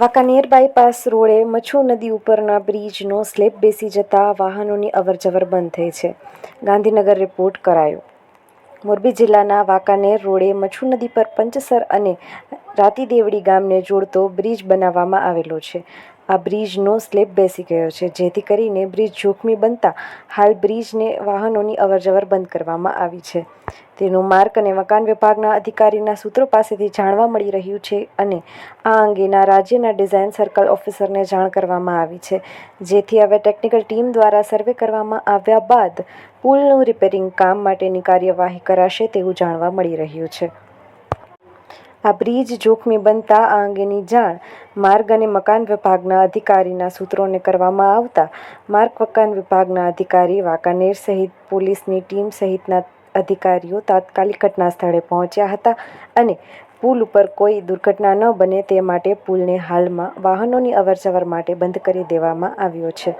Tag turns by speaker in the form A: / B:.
A: Wankaner bypass રોડે મચ્છુ નદી ઉપરના બ્રિજનો સ્લેબ બેસી જતા વાહનોની અવરજવર બંધ થઈ છે. ગાંધીનગર રિપોર્ટ કરાયો. મોરબી જિલ્લાના વાંકાનેર રોડે મચ્છુ નદી પર પંચસર અને રાતીદેવડી ગામને જોડતો બ્રિજ બનાવવામાં આવેલો છે. આ બ્રિજનો સ્લેબ બેસી ગયો છે, જેથી કરીને બ્રિજ જોખમી બનતા હાલ બ્રિજને વાહનોની અવરજવર બંધ કરવામાં આવી છે. તેનું માર્ગ અને મકાન વિભાગના અધિકારીના સૂત્રો પાસેથી જાણવા મળી રહ્યું છે અને આ અંગેના રાજ્યના ડિઝાઇન સર્કલ ઓફિસરને જાણ કરવામાં આવી છે. જેથી હવે ટેકનિકલ ટીમ દ્વારા સર્વે કરવામાં આવ્યા બાદ પુલનું રિપેરિંગ કામ માટેની કાર્યવાહી કરાશે તેવું જાણવા મળી રહ્યું છે. આ બ્રિજ જોખમી બનતા આ અંગેની જાણ માર્ગ અને મકાન વિભાગના અધિકારીના સૂત્રોને કરવામાં આવતા માર્ગ મકાન વિભાગના અધિકારી વાંકાનેર સહિત પોલીસની ટીમ સહિતના અધિકારીઓ તાત્કાલિક ઘટના સ્થળે પહોંચ્યા હતા અને પુલ ઉપર કોઈ દુર્ઘટના ન બને તે માટે પુલને હાલમાં વાહનોની અવરજવર માટે બંધ કરી દેવામાં આવ્યો છે.